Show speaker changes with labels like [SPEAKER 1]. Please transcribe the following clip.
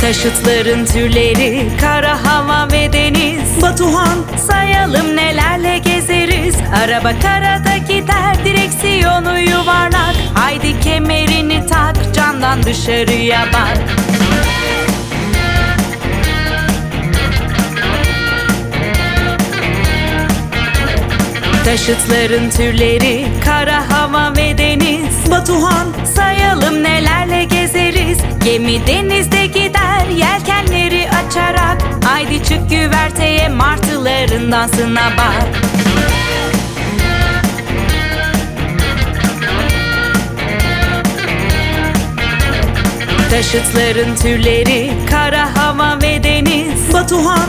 [SPEAKER 1] Taşıtların türleri kara hava ve deniz.
[SPEAKER 2] Batuhan.
[SPEAKER 1] Sayalım nelerle gezeriz. Araba karada gider direksiyonu yuvarlak. Haydi kemerini tak camdan dışarıya bak Taşıtların türleri kara hava ve deniz.
[SPEAKER 2] Batuhan.
[SPEAKER 1] Sayalım nelerle gezeriz. Gemi denizde gider yelkenleri açarak. Haydi çık güverteye martıların dansına bak. Taşıtların türleri kara hava ve deniz.
[SPEAKER 2] Batuhan